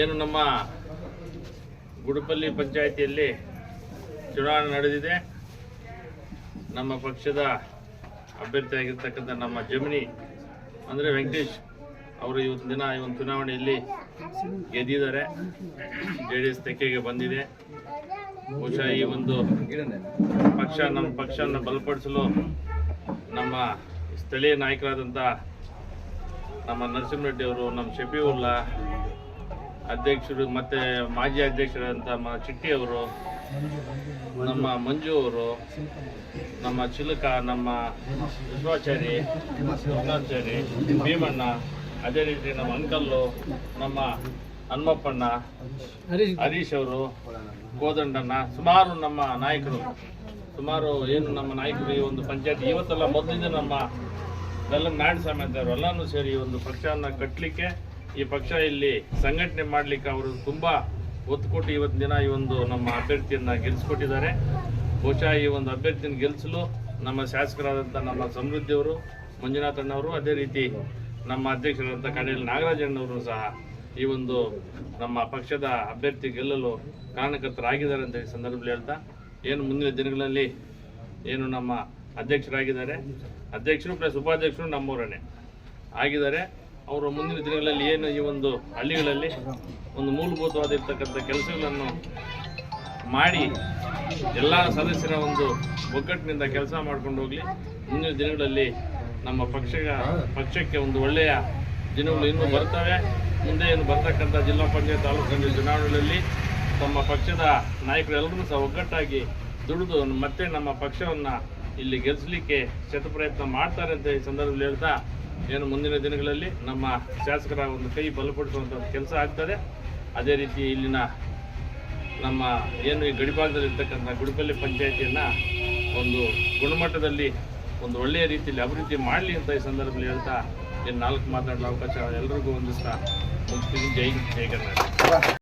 ಏನು ನಮ್ಮ ಗುಡುಪಲ್ಲಿ ಪಂಚಾಯಿತಿಯಲ್ಲಿ ಚುನಾವಣೆ ನಡೆದಿದೆ. ನಮ್ಮ ಪಕ್ಷದ ಅಭ್ಯರ್ಥಿಯಾಗಿರ್ತಕ್ಕಂಥ ನಮ್ಮ ಜಮಿನಿ ಅಂದರೆ ವೆಂಕಟೇಶ್ ಅವರು ಇವತ್ತು ದಿನ ಈ ಒಂದು ಚುನಾವಣೆಯಲ್ಲಿ ಗೆದ್ದಿದ್ದಾರೆ. ಜೆ ಡಿ ಎಸ್ ತೆಕ್ಕೆಗೆ ಬಂದಿದೆ. ಬಹುಶಃ ಈ ಒಂದು ಪಕ್ಷ ನಮ್ಮ ಪಕ್ಷವನ್ನು ಬಲಪಡಿಸಲು ನಮ್ಮ ಸ್ಥಳೀಯ ನಾಯಕರಾದಂಥ ನಮ್ಮ ನರಸಿಂಹರೆಡ್ಡಿ ಅವರು, ನಮ್ಮ ಶಫೀವುಲ್ಲಾ ಅಧ್ಯಕ್ಷರು ಮತ್ತೆ ಮಾಜಿ ಅಧ್ಯಕ್ಷರಂತ ನಮ್ಮ ಚಿಟ್ಟಿ ಅವರು, ನಮ್ಮ ಮಂಜು ಅವರು, ನಮ್ಮ ಚಿಲುಕ, ನಮ್ಮ ವಿಶ್ವಾಚಾರಿ ಕೃಷ್ಣಾಚಾರಿ ಭೀಮಣ್ಣ, ಅದೇ ರೀತಿ ನಮ್ಮ ಅಂಕಲ್ಲು, ನಮ್ಮ ಹನುಮಪ್ಪಣ್ಣ, ಹರೀಶ್ ಅವರು, ಕೋದಂಡಣ್ಣ, ಸುಮಾರು ನಮ್ಮ ನಾಯಕರು. ಸುಮಾರು ಏನು ನಮ್ಮ ನಾಯಕರು ಈ ಒಂದು ಪಂಚಾಯತ್? ಇವತ್ತೆಲ್ಲ ಮೊದಲಿಂದ ನಮ್ಮ ಎಲ್ಲ ನಾಡು ಸಮೇತ ಎಲ್ಲನೂ ಸೇರಿ ಒಂದು ಪಕ್ಷವನ್ನು ಕಟ್ಟಲಿಕ್ಕೆ ಈ ಪಕ್ಷ ಇಲ್ಲಿ ಸಂಘಟನೆ ಮಾಡಲಿಕ್ಕೆ ಅವರು ತುಂಬ ಒತ್ತು ಕೊಟ್ಟು ಇವತ್ತಿನ ದಿನ ಈ ಒಂದು ನಮ್ಮ ಅಭ್ಯರ್ಥಿಯನ್ನ ಗೆಲ್ಲಿಸ್ಕೊಟ್ಟಿದ್ದಾರೆ ಬಹುಶಃ ಈ ಒಂದು ಅಭ್ಯರ್ಥಿನ ಗೆಲ್ಲಿಸಲು ನಮ್ಮ ಶಾಸಕರಾದಂಥ ನಮ್ಮ ಸಮೃದ್ಧಿಯವರು ಮಂಜುನಾಥಣ್ಣವರು ಅದೇ ರೀತಿ ನಮ್ಮ ಅಧ್ಯಕ್ಷರಾದಂಥ ಕಡೆಯಲ್ಲಿ ನಾಗರಾಜಣ್ಣವರು ಸಹ ಈ ಒಂದು ನಮ್ಮ ಪಕ್ಷದ ಅಭ್ಯರ್ಥಿ ಗೆಲ್ಲಲು ಕಾರಣಕರ್ತರಾಗಿದ್ದಾರೆ ಅಂತ ಈ ಸಂದರ್ಭದಲ್ಲಿ ಹೇಳ್ತಾ, ಏನು ಮುಂದಿನ ದಿನಗಳಲ್ಲಿ ಏನು ನಮ್ಮ ಅಧ್ಯಕ್ಷರಾಗಿದ್ದಾರೆ. ಅಧ್ಯಕ್ಷರು ಪ್ಲಸ್ ಉಪಾಧ್ಯಕ್ಷರು ನಮ್ಮವರನ್ನೇ ಆಗಿದ್ದಾರೆ. ಅವರು ಮುಂದಿನ ದಿನಗಳಲ್ಲಿ ಏನು ಈ ಒಂದು ಹಳ್ಳಿಗಳಲ್ಲಿ ಒಂದು ಮೂಲಭೂತವಾಗಿರ್ತಕ್ಕಂಥ ಕೆಲಸಗಳನ್ನು ಮಾಡಿ ಎಲ್ಲ ಸದಸ್ಯರ ಒಂದು ಒಗ್ಗಟ್ಟಿನಿಂದ ಕೆಲಸ ಮಾಡ್ಕೊಂಡು ಹೋಗಲಿ. ಮುಂದಿನ ದಿನಗಳಲ್ಲಿ ನಮ್ಮ ಪಕ್ಷ ಪಕ್ಷಕ್ಕೆ ಒಂದು ಒಳ್ಳೆಯ ದಿನಗಳು ಇನ್ನೂ ಬರ್ತವೆ. ಮುಂದೆ ಏನು ಬರ್ತಕ್ಕಂಥ ಜಿಲ್ಲಾ ಪಂಚಾಯತ್ ತಾಲೂಕು ಚುನಾವಣೆಗಳಲ್ಲಿ ತಮ್ಮ ಪಕ್ಷದ ನಾಯಕರೆಲ್ಲರೂ ಸಹ ಒಗ್ಗಟ್ಟಾಗಿ ದುಡಿದು ಮತ್ತೆ ನಮ್ಮ ಪಕ್ಷವನ್ನು ಇಲ್ಲಿ ಗೆಲ್ಲಿಸಲಿಕ್ಕೆ ಶತಪ್ರಯತ್ನ ಮಾಡ್ತಾರೆ ಅಂತ ಈ ಸಂದರ್ಭದಲ್ಲಿ ಹೇಳ್ತಾ ಏನು ಮುಂದಿನ ದಿನಗಳಲ್ಲಿ ನಮ್ಮ ಶಾಸಕರ ಒಂದು ಕೈ ಬಲಪಡಿಸುವಂಥ ಕೆಲಸ ಆಗ್ತದೆ. ಅದೇ ರೀತಿ ಇಲ್ಲಿನ ನಮ್ಮ ಏನು ಈ ಗಡಿಭಾಗದಲ್ಲಿ ಇರ್ತಕ್ಕಂಥ ಗುಡಿಪಲ್ಲಿ ಪಂಚಾಯತಿಯನ್ನು ಒಂದು ಗುಣಮಟ್ಟದಲ್ಲಿ ಒಂದು ಒಳ್ಳೆಯ ರೀತಿಯಲ್ಲಿ ಅಭಿವೃದ್ಧಿ ಮಾಡಲಿ ಅಂತ ಈ ಸಂದರ್ಭದಲ್ಲಿ ಹೇಳ್ತಾ ಏನು ನಾಲ್ಕು ಮಾತಾಡಲು ಅವಕಾಶ ಎಲ್ಲರಿಗೂ ಒಂದಿಸ್ತಾ ಜೈ ಜೈ ಕರ್ನಾಟಕ.